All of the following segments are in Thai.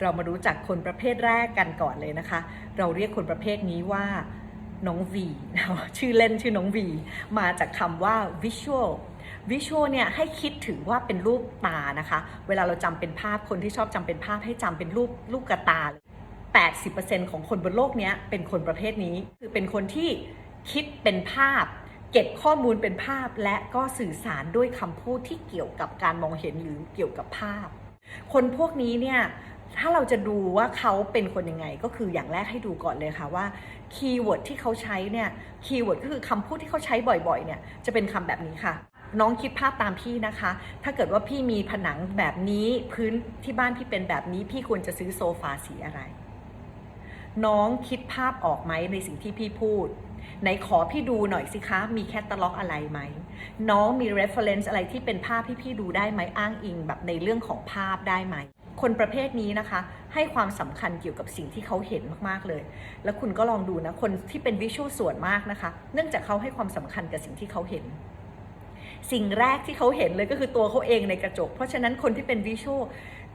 เรามารู้จักคนประเภทแรกกันก่อนเลยนะคะ เราเรียกคนประเภทนี้ว่าน้องวีชื่อเล่นชื่อน้องวีมาจากคำว่า visual visual เนี่ยให้คิดถึงว่าเป็นรูปตานะคะ เวลาเราจำเป็นภาพคนที่ชอบจำเป็นภาพให้จำเป็นรูปลูกกระตา 80%ของคนบนโลกนี้เป็นคนประเภทนี้ คือเป็นคนที่คิดเป็นภาพ เก็บข้อมูลเป็นภาพ และก็สื่อสารด้วยคำพูดที่เกี่ยวกับการมองเห็นหรือเกี่ยวกับภาพ คนพวกนี้เนี่ย ถ้าเราจะดูว่าเขาเป็นคนยังไง ก็คืออย่างแรกให้ดูก่อนเลยค่ะว่าคีย์เวิร์ดที่เขาใช้เนี่ยคีย์เวิร์ดก็คือคำพูดที่เขาใช้บ่อยๆเนี่ยจะเป็นคำแบบนี้ค่ะน้องคิดภาพตามพี่นะคะ ถ้าเกิดว่าพี่มีผนังแบบนี้พื้นที่บ้านพี่เป็นแบบนี้ พี่ควรจะซื้อโซฟาสีอะไร น้องคิดภาพออกไหมในสิ่งที่พี่พูด ไหนขอพี่ดูหน่อยสิคะ มีแคตตาล็อกอะไรไหม น้องมี reference อะไรที่เป็นภาพที่พี่ดูได้ไหมอ้างอิงแบบในเรื่องของภาพได้ไหม คนประเภทนี้นะคะ ให้ความสำคัญเกี่ยวกับสิ่งที่เขาเห็นมากๆเลย แล้วคุณก็ลองดูนะ คนที่เป็นวิชวลส่วนมากนะคะ เนื่องจากเขาให้ความสำคัญกับสิ่งที่เขาเห็น สิ่งแรกที่เขาเห็นเลยก็คือตัวเขาเองในกระจก เพราะฉะนั้นคนที่เป็นวิชวล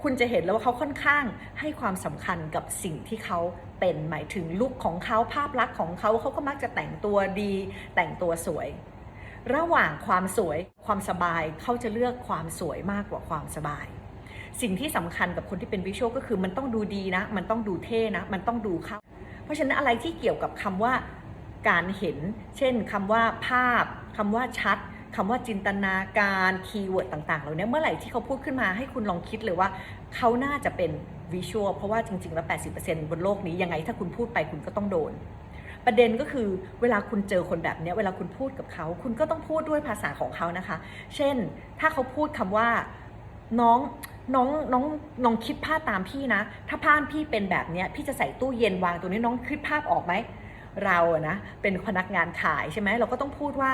คุณจะเห็นแล้วว่าเขาค่อนข้างให้ความสำคัญกับสิ่งที่เขาเป็นหมายถึงลุคของเขาภาพลักษณ์ของเขาเขาก็มักจะแต่งตัวดี แต่งตัวสวย ระหว่างความสวยความสบายเขาจะเลือกความสวยมากกว่าความสบาย สิ่งที่สำคัญกับคนที่เป็นวิชวลก็คือมันต้องดูดีนะ มันต้องดูเท่นะ มันต้องดูเข้า เพราะฉะนั้นอะไรที่เกี่ยวกับคำว่าการเห็น เช่นคำว่าภาพคำว่าชัดคำว่าจินตนาการคีย์เวิร์ดต่างๆเหล่านี้เมื่อไหร่ที่เขาพูดขึ้นมาให้คุณลองคิดเลยว่า เขาน่าจะเป็นวิชวลเพราะว่าจริง ๆ แล้ว 80%บนโลกนี้ยังไงถ้าคุณพูดไปคุณก็ต้องโดน ประเด็นก็คือเวลาคุณเจอคนแบบนี้เวลาคุณพูดกับเขา คุณก็ต้องพูดด้วยภาษาของเขานะคะ เช่นถ้าเขาพูดคำว่าน้อง น้องน้องน้องคิดภาพตามพี่นะ ถ้าภาพพี่เป็นแบบเนี้ยพี่จะใส่ตู้เย็นวางตัวนี้น้องคิดภาพออกไหมเราอะนะเป็นพนักงานขายใช่ไหมเราก็ต้องพูดว่า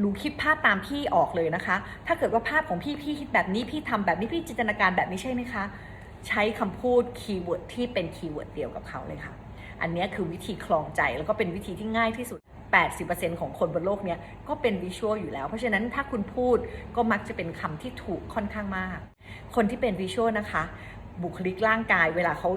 หนูคิดภาพตามพี่ออกเลยนะคะ ถ้าเกิดว่าภาพของพี่พี่คิดแบบนี้พี่ทำแบบนี้พี่จินตนาการแบบนี้ใช่ไหมคะ ใช้คำพูดคีย์เวิร์ดที่เป็นคีย์เวิร์ดเดียวกับเขาเลยค่ะ อันนี้คือวิธีคลองใจแล้วก็เป็นวิธีที่ง่ายที่สุด 80%ของคนบนโลกเนี้ยก็เป็นวิชวลอยู่แล้ว เพราะฉะนั้นถ้าคุณพูดก็มักจะเป็นคำที่ถูกค่อนข้างมาก คนที่เป็นวิชวลนะคะ บุคลิกร่างกายเวลาเขา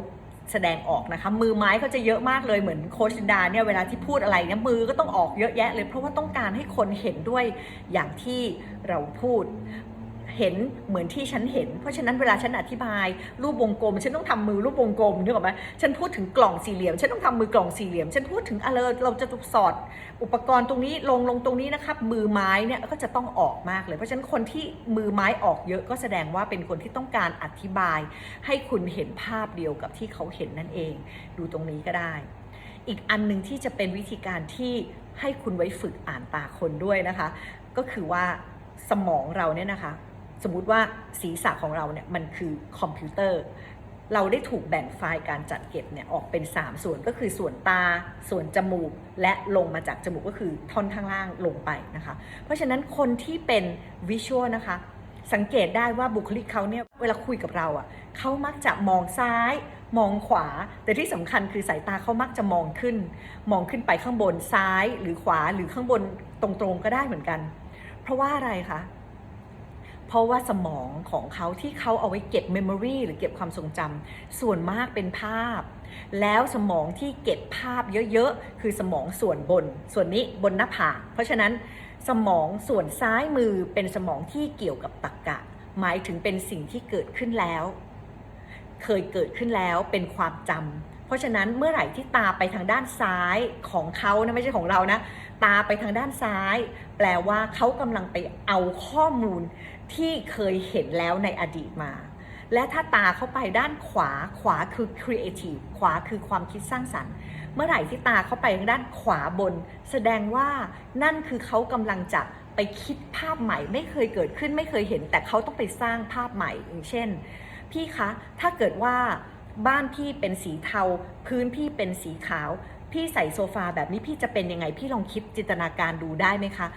แสดงออกนะคะ มือไม้เขาจะเยอะมากเลยเหมือนโคชดาเนี่ยเวลาที่พูดอะไรเนี่ยมือก็ต้องออกเยอะแยะเลย เพราะว่าต้องการให้คนเห็นด้วยอย่างที่เราพูด เห็นเหมือนที่ฉันเห็น เพราะฉะนั้นเวลาฉันอธิบาย รูปวงกลม ฉันต้องทำมือรูปวงกลมนึกออกไหมฉันพูดถึงกล่องสี่เหลี่ยม ฉันต้องทำมือกล่องสี่เหลี่ยม ฉันพูดถึงอะไรเราจะสอด อุปกรณ์ตรงนี้ลงลงตรงนี้นะครับ มือไม้เนี่ยก็จะต้องออกมากเลย เพราะฉะนั้นคนที่มือไม้ออกเยอะก็แสดงว่าเป็นคนที่ต้องการอธิบาย ให้คุณเห็นภาพเดียวกับที่เขาเห็นนั่นเอง ดูตรงนี้ก็ได้ อีกอันหนึ่งที่จะเป็นวิธีการที่ให้คุณไว้ฝึกอ่านตาคนด้วยนะคะ ก็คือว่าสมองเราเนี่ยนะคะ สมมุติว่าศีรษะของเราเนี่ยมันคือคอมพิวเตอร์ เราได้ถูกแบ่งไฟล์การจัดเก็บเนี่ยออกเป็น 3 ส่วนก็คือส่วนตา ส่วนจมูก และลงมาจากจมูกก็คือท่อนข้างล่างลงไปนะคะ เพราะฉะนั้นคนที่เป็นวิชวลนะคะ สังเกตได้ว่าบุคลิกเขาเนี่ยเวลาคุยกับเราอะ่ะเขามักจะมองซ้ายมองขวา แต่ที่สำคัญคือสายตาเขามักจะมองขึ้น มองขึ้นไปข้างบนซ้ายหรือขวาหรือข้างบนตรงๆก็ได้เหมือนกัน เพราะว่าอะไรคะ เพราะว่าสมองของเขาที่เขาเอาไว้เก็บเมมโมรีหรือเก็บความทรงจำส่วนมากเป็นภาพ แล้วสมองที่เก็บภาพเยอะๆ คือสมองส่วนบน ส่วนนี้บนหน้าผากเพราะฉะนั้นสมองส่วนซ้ายมือเป็นสมองที่เกี่ยวกับตรรกะหมายถึงเป็นสิ่งที่เกิดขึ้นแล้ว เคยเกิดขึ้นแล้วเป็นความจำ ราะฉะนั้นเมื่อไหร่ที่ตาไปทางด้านซ้ายของเขานะไม่ใช่ของเรานะ ตาไปทางด้านซ้าย แปลว่าเขากำลังไปเอาข้อมูลที่เคยเห็นแล้วในอดีตมา และถ้าตาเข้าไปด้านขวาขวาคือ creative ขวาคือความคิดสร้างสรรค์เมื่อไหร่ที่ตาเข้าไปทางด้านขวาบน แสดงว่านั่นคือเขากำลังจะไปคิดภาพใหม่ ไม่เคยเกิดขึ้นไม่เคยเห็น แต่เขาต้องไปสร้างภาพใหม่อย่างเช่น พี่คะ ถ้าเกิดว่า บ้านพี่เป็นสีเทา พื้นพี่เป็นสีขาว พี่ใส่โซฟาแบบนี้พี่จะเป็นยังไง พี่ลองคิดจินตนาการดูได้ไหมคะ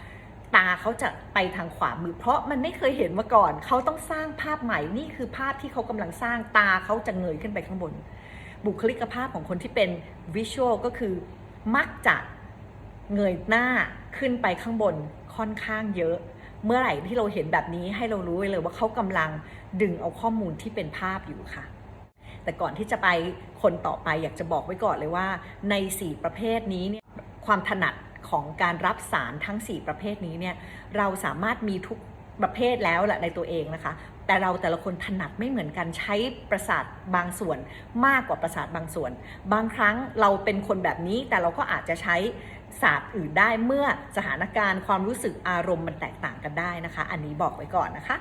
ตาเขาจะไปทางขวามือ เพราะมันไม่เคยเห็นมาก่อน เขาต้องสร้างภาพใหม่ นี่คือภาพที่เขากำลังสร้าง ตาเขาจะเงยขึ้นไปข้างบน บุคลิกภาพของคนที่เป็นวิชวลก็คือ มักจะเงยหน้าขึ้นไปข้างบนค่อนข้างเยอะ เมื่อไหร่ที่เราเห็นแบบนี้ให้เรารู้ไว้เลยว่าเขากำลังดึงเอาข้อมูลที่เป็นภาพอยู่ค่ะ แต่ก่อนที่จะไปคนต่อไปอยากจะบอกไว้ก่อนเลยว่า ใน 4 ประเภทนี้เนี่ยความถนัดของการรับสารทั้ง 4 ประเภทนี้เนี่ยเราสามารถมีทุกประเภทแล้วแหละในตัวเองนะคะ แต่เราแต่ละคนถนัดไม่เหมือนกันใช้ประสาทบางส่วนมากกว่าประสาทบางส่วน บางครั้งเราเป็นคนแบบนี้แต่เราก็อาจจะใช้ศาสตร์อื่นได้เมื่อสถานการณ์ความรู้สึกอารมณ์มันแตกต่างกันได้นะคะ อันนี้บอกไว้ก่อนนะคะ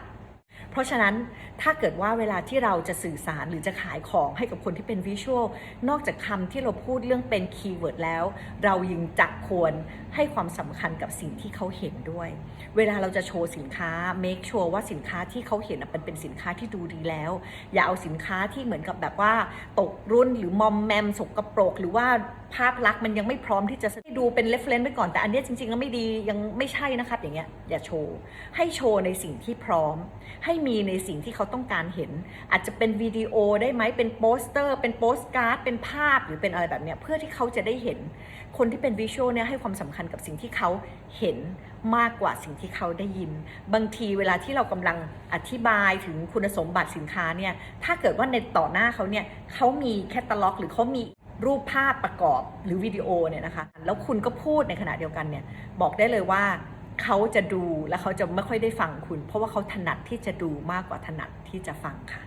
เพราะฉะนั้นถ้าเกิดว่าเวลาที่เราจะสื่อสารหรือจะขายของให้กับคนที่เป็นวิชวลนอกจากคำที่เราพูดเรื่องเป็นคีย์เวิร์ดแล้ว เรายังจะควรให้ความสำคัญกับสิ่งที่เขาเห็นด้วย เวลาเราจะโชว์สินค้า make sure ว่าสินค้าที่เขาเห็นน่ะมันเป็นสินค้าที่ดูดีแล้ว อย่าเอาสินค้าที่เหมือนกับแบบว่า ตกรุ่นหรือมอมแมมสกรปรกหรือว่า ภาพลักษณ์มันยังไม่พร้อมที่จะให้ดูเป็น reference ไว้ก่อนแต่อันนี้จริงๆแล้วไม่ดียังไม่ใช่นะครับอย่างเงี้ยอย่าโชว์ ให้โชว์ในสิ่งที่พร้อม ให้มีในสิ่งที่เขาต้องการเห็น อาจจะเป็นวิดีโอได้ไหมเป็นโปสเตอร์ เป็นโปสการ์ดเป็นภาพหรือเป็นอะไรแบบเนี้ยเพื่อที่เขาจะได้เห็น คนที่เป็นวิชวลเนี่ยให้ความสำคัญกับสิ่งที่เขาเห็นมากกว่าสิ่งที่เขาได้ยิน บางทีเวลาที่เรากำลังอธิบายถึงคุณสมบัติสินค้าเนี่ยถ้าเกิดว่าในต่อหน้าเขาเนี่ยเขามีแคตตาล็อก หรือเขามี รูปภาพประกอบหรือวิดีโอเนี่ยนะคะ แล้วคุณก็พูดในขณะเดียวกันเนี่ยบอกได้เลยว่าเขาจะดูและเขาจะไม่ค่อยได้ฟังคุณ เพราะว่าเขาถนัดที่จะดูมากกว่าถนัดที่จะฟังค่ะ